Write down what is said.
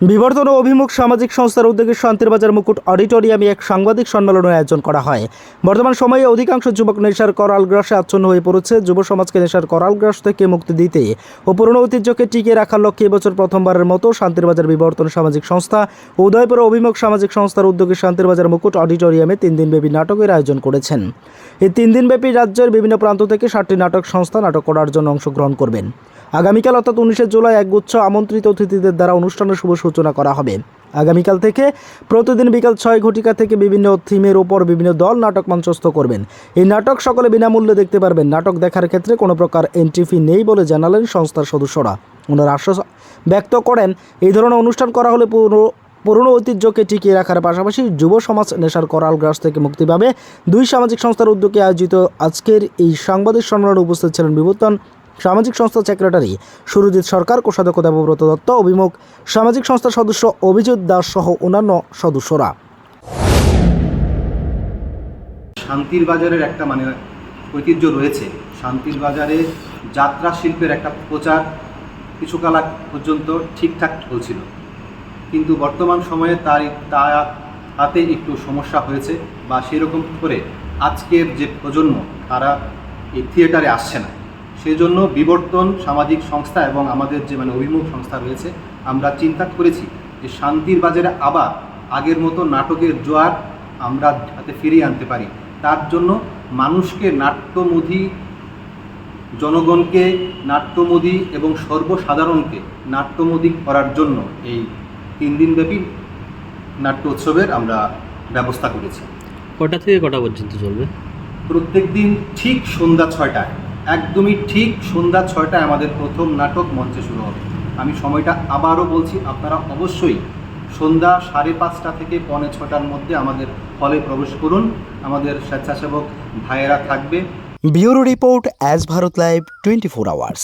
বিবর্তন ও অভিমুখ সামাজিক সংস্থার উদ্যোগে শান্তির বাজার মুকুট অডিটোরিয়ামে এক সাংবাদিক সম্মেলনের আয়োজন করা হয়। বর্তমান সময়ে অধিকাংশ যুবক নেশার করাল গ্রাসে আচ্ছন্ন হয়ে পড়েছে। যুব সমাজকে নেশার করাল গ্রাস থেকে মুক্তি দিতে ও পুরনো ঐতিহ্যকে টিকিয়ে রাখার লক্ষ্যে এবছর প্রথমবারের মতো শান্তির বাজার বিবর্তন সামাজিক সংস্থা উদয়পুর অভিমুখ সামাজিক সংস্থার উদ্যোগে শান্তির বাজার মুকুট অডিটোরিয়ামে তিন দিনব্যাপী নাটকের আয়োজন করেছেন। এই তিন দিনব্যাপী রাজ্যের বিভিন্ন প্রান্ত থেকে ষাটটি নাটক সংস্থা নাটক করার জন্য অংশগ্রহণ করবেন। আগামীকাল অর্থাৎ উনিশে জুলাই একগুচ্ছ আমন্ত্রিত অতিথিদের দ্বারা অনুষ্ঠানের শুভ সূচনা করা হবে। আগামীকাল থেকে প্রতিদিন বিকাল ছয় ঘটিকা থেকে বিভিন্ন থিমের ওপর বিভিন্ন দল নাটক মঞ্চস্থ করবেন। এই নাটক সকলে বিনামূল্যে দেখতে পারবেন। নাটক দেখার ক্ষেত্রে কোনো প্রকার এন্ট্রি ফি নেই বলে জানালেন সংস্থার সদস্যরা। ওনারা আশ্বাস ব্যক্ত করেন, এই ধরনের অনুষ্ঠান করা হলে পুরো, পুরনো ঐতিহ্যকে টিকিয়ে রাখার পাশাপাশি যুব সমাজ নেশার করাল গ্রাস থেকে মুক্তি পাবে। দুই সামাজিক সংস্থার উদ্যোগে আয়োজিত আজকের এই সাংবাদিক সম্মেলনে উপস্থিত ছিলেন বিবর্তন সামাজিক সংস্থার সেক্রেটারি সুরজিৎ সরকার, কোষাধ্যক্ষ দেবব্রত দত্ত, অভিমুখ সামাজিক সংস্থার সদস্য অভিজিৎ দাস সহ অন্যান্য সদস্যরা। শান্তির বাজারের একটা মানে ঐতিহ্য রয়েছে। শান্তির বাজারে যাত্রা শিল্পের একটা প্রচার কিছুকাল আগ পর্যন্ত ঠিকঠাক চলছিল। কিন্তু বর্তমান সময়ে তার তাতে একটু সমস্যা হয়েছে বা সেরকম করে আজকের যে প্রজন্ম তারা এই থিয়েটারে আসছে না। সেজন্য বিবর্তন সামাজিক সংস্থা এবং আমাদের যে মানে অভিমুখ সংস্থা রয়েছে আমরা চিন্তা করেছি যে শান্তির বাজারে আবার আগের মতো নাটকের জোয়ার আমরা যাতে ফিরিয়ে আনতে পারি। তার জন্য মানুষকে নাট্যমুধি জনগণকে নাট্যমুদি এবং সর্বসাধারণকে নাট্যমুদি করার জন্য এই তিন দিনব্যাপী নাট্য উৎসবের আমরা ব্যবস্থা করেছি। কটা থেকে কটা পর্যন্ত চলবে? প্রত্যেক দিন ঠিক সন্ধ্যা ছয়টায়। একদমই ঠিক সন্ধ্যা ছয়টায় আমাদের প্রথম নাটক মঞ্চে শুরু হবে। আমি সময়টা আবারও বলছি, আপনারা অবশ্যই সন্ধ্যা সাড়ে পাঁচটা থেকে পৌনে ছটার মধ্যে আমাদের হলে প্রবেশ করুন। আমাদের স্বেচ্ছাসেবক ভাইয়েরা থাকবে। Bureau report as Bharat live twenty four hours.